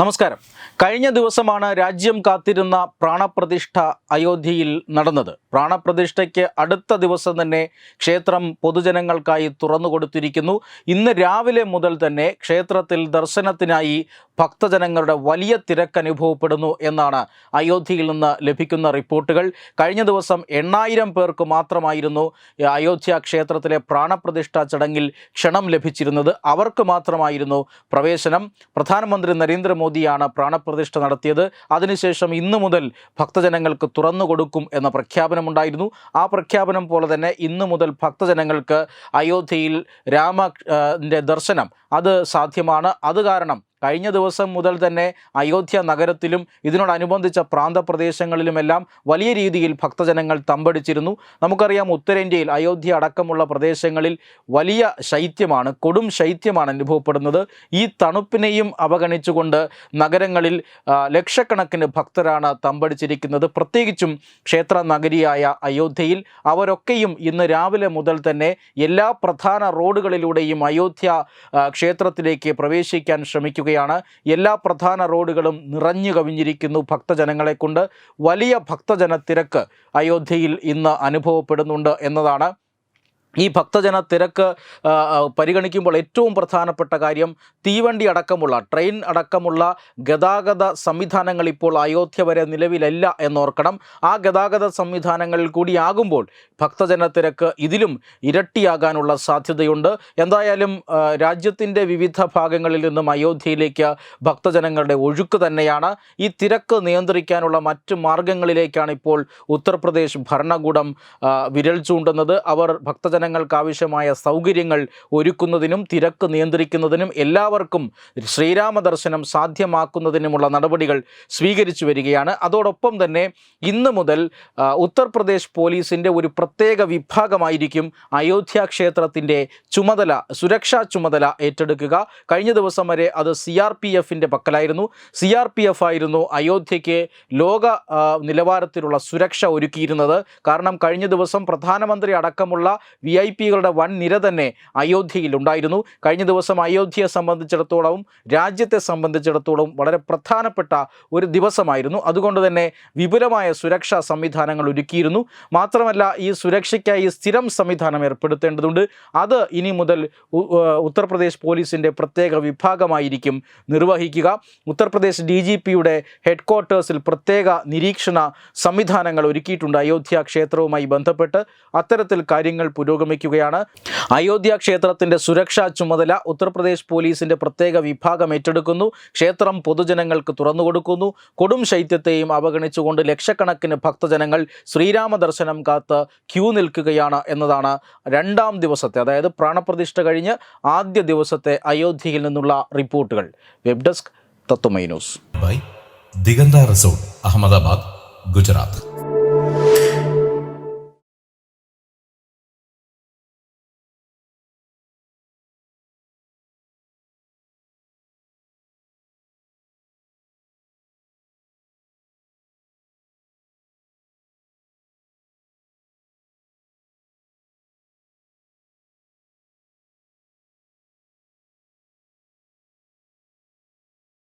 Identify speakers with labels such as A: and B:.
A: നമസ്കാരം. കഴിഞ്ഞ ദിവസമാണ് രാജ്യം കാത്തിരുന്ന പ്രാണപ്രതിഷ്ഠ അയോധ്യയിൽ നടന്നത്. പ്രാണപ്രതിഷ്ഠയ്ക്ക് അടുത്ത ദിവസം തന്നെ ക്ഷേത്രം പൊതുജനങ്ങൾക്കായി തുറന്നു കൊടുത്തിരിക്കുന്നു. ഇന്ന് രാവിലെ മുതൽ തന്നെ ക്ഷേത്രത്തിൽ ദർശനത്തിനായി ഭക്തജനങ്ങളുടെ വലിയ തിരക്ക് അനുഭവപ്പെടുന്നു എന്നാണ് അയോധ്യയിൽ നിന്ന് ലഭിക്കുന്ന റിപ്പോർട്ടുകൾ. കഴിഞ്ഞ ദിവസം എണ്ണായിരം പേർക്ക് മാത്രമായിരുന്നു അയോധ്യ ക്ഷേത്രത്തിലെ പ്രാണപ്രതിഷ്ഠ ചടങ്ങിൽ ക്ഷണം ലഭിച്ചിരുന്നത്. അവർക്ക് മാത്രമായിരുന്നു പ്രവേശനം. പ്രധാനമന്ത്രി നരേന്ദ്രമോദിയാണ് പ്രാണപ്രതിഷ്ഠ നടത്തിയത്. അതിനുശേഷം ഇന്നു മുതൽ ഭക്തജനങ്ങൾക്ക് തുറന്നു കൊടുക്കും എന്ന പ്രഖ്യാപനമുണ്ടായിരുന്നു. ആ പ്രഖ്യാപനം പോലെ തന്നെ ഇന്നു മുതൽ ഭക്തജനങ്ങൾക്ക് അയോധ്യയിൽ രാമ ദർശനം അത് സാധ്യമാണ്. അത് കാരണം കഴിഞ്ഞ ദിവസം മുതൽ തന്നെ അയോധ്യ നഗരത്തിലും ഇതിനോടനുബന്ധിച്ച പ്രാന്തപ്രദേശങ്ങളിലുമെല്ലാം വലിയ രീതിയിൽ ഭക്തജനങ്ങൾ തമ്പടിച്ചിരുന്നു. നമുക്കറിയാം ഉത്തരേന്ത്യയിൽ അയോധ്യ അടക്കമുള്ള പ്രദേശങ്ങളിൽ വലിയ ശൈത്യമാണ് കൊടും ശൈത്യമാണ് അനുഭവപ്പെടുന്നത്. ഈ തണുപ്പിനെയും അവഗണിച്ചുകൊണ്ട് നഗരങ്ങളിൽ ലക്ഷക്കണക്കിന് ഭക്തരാണ് തമ്പടിച്ചിരിക്കുന്നത്. പ്രത്യേകിച്ചും ക്ഷേത്ര നഗരിയായ അയോധ്യയിൽ അവരൊക്കെയും ഇന്ന് രാവിലെ മുതൽ തന്നെ എല്ലാ പ്രധാന റോഡുകളിലൂടെയും അയോധ്യ ക്ഷേത്രത്തിലേക്ക് പ്രവേശിക്കാൻ ശ്രമിക്കുകയാണ് എല്ലാ പ്രധാന റോഡുകളും നിറഞ്ഞു കവിഞ്ഞിരിക്കുന്നു ഭക്തജനങ്ങളെ കൊണ്ട്. വലിയ ഭക്തജന തിരക്ക് അയോധ്യയിൽ ഇന്ന് അനുഭവപ്പെടുന്നുണ്ട് എന്നതാണ് ഈ ഭക്തജന തിരക്ക് പരിഗണിക്കുമ്പോൾ ഏറ്റവും പ്രധാനപ്പെട്ട കാര്യം തീവണ്ടി അടക്കമുള്ള ട്രെയിൻ അടക്കമുള്ള ഗതാഗത സംവിധാനങ്ങൾ ഇപ്പോൾ അയോധ്യ വരെ നിലവിലല്ല എന്നോർക്കണം. ആ ഗതാഗത സംവിധാനങ്ങളിൽ കൂടിയാകുമ്പോൾ ഭക്തജന തിരക്ക് ഇതിലും ഇരട്ടിയാകാനുള്ള സാധ്യതയുണ്ട്. എന്തായാലും രാജ്യത്തിന്റെ വിവിധ ഭാഗങ്ങളിൽ നിന്നും അയോധ്യയിലേക്ക് ഭക്തജനങ്ങളുടെ ഒഴുക്ക് തന്നെയാണ്. ഈ തിരക്ക് നിയന്ത്രിക്കാനുള്ള മറ്റ് മാർഗങ്ങളിലേക്കാണ് ഇപ്പോൾ ഉത്തർപ്രദേശ് ഭരണകൂടം വിരൽ ചൂണ്ടുന്നത്. അവർ ഭക്തജനങ്ങൾക്ക് ആവശ്യമായ സൗകര്യങ്ങൾ ഒരുക്കുന്നതിനും തിരക്ക് നിയന്ത്രിക്കുന്നതിനും എല്ലാവർക്കും ശ്രീരാമ ദർശനം സാധ്യമാക്കുന്നതിനുമുള്ള നടപടികൾ സ്വീകരിച്ചു വരികയാണ്. അതോടൊപ്പം തന്നെ ഇന്ന് മുതൽ ഉത്തർപ്രദേശ് പോലീസിന്റെ ഒരു പ്രത്യേക വിഭാഗമായിരിക്കും അയോധ്യ ക്ഷേത്രത്തിന്റെ ചുമതല സുരക്ഷാ ചുമതല ഏറ്റെടുക്കുക. കഴിഞ്ഞ ദിവസം വരെ അത് സി ആർ പി എഫിന്റെ പക്കലായിരുന്നു. സി ആർ പി എഫ് ആയിരുന്നു അയോധ്യയ്ക്ക് ലോക നിലവാരത്തിലുള്ള സുരക്ഷ ഒരുക്കിയിരുന്നത്. കാരണം കഴിഞ്ഞ ദിവസം പ്രധാനമന്ത്രി അടക്കമുള്ള വി ഐ പികളുടെ വൻ നിര തന്നെ അയോധ്യയിലുണ്ടായിരുന്നു കഴിഞ്ഞ ദിവസം അയോധ്യയെ സംബന്ധിച്ചിടത്തോളവും രാജ്യത്തെ സംബന്ധിച്ചിടത്തോളം വളരെ പ്രധാനപ്പെട്ട ഒരു ദിവസമായിരുന്നു. അതുകൊണ്ട് തന്നെ വിപുലമായ സുരക്ഷാ സംവിധാനങ്ങൾ ഒരുക്കിയിരുന്നു. മാത്രമല്ല ഈ സുരക്ഷയ്ക്കായി സ്ഥിരം സംവിധാനം ഏർപ്പെടുത്തേണ്ടതുണ്ട്. അത് ഇനി മുതൽ ഉത്തർപ്രദേശ് പോലീസിന്റെ പ്രത്യേക വിഭാഗമായിരിക്കും നിർവഹിക്കുക. ഉത്തർപ്രദേശ് ഡി ജി പിയുടെ ഹെഡ് ക്വാർട്ടേഴ്സിൽ പ്രത്യേക നിരീക്ഷണ സംവിധാനങ്ങൾ ഒരുക്കിയിട്ടുണ്ട് അയോധ്യ ക്ഷേത്രവുമായി ബന്ധപ്പെട്ട്. അത്തരത്തിൽ കാര്യങ്ങൾ പുരോഗമിക്കുകയാണ്. അയോധ്യ ക്ഷേത്രത്തിന്റെ സുരക്ഷാ ചുമതല ഉത്തർപ്രദേശ് പോലീസിന്റെ പ്രത്യേക വിഭാഗം ഏറ്റെടുക്കുന്നു. ക്ഷേത്രം പൊതുജനങ്ങൾക്ക് തുറന്നു കൊടുക്കുന്നു. കൊടും ശൈത്യത്തെയും അവഗണിച്ചുകൊണ്ട് ലക്ഷക്കണക്കിന് ഭക്തജനങ്ങൾ ശ്രീരാമ ദർശനം കാത്ത് ക്യൂ നിൽക്കുകയാണ് എന്നതാണ് രണ്ടാം ദിവസത്തെ അതായത് പ്രാണപ്രതിഷ്ഠ കഴിഞ്ഞ് ആദ്യ ദിവസത്തെ അയോധ്യയിൽ നിന്നുള്ള റിപ്പോർട്ടുകൾ. Web desk Tatvamayi news.
B: By. Diganta resort Ahmedabad Gujarat.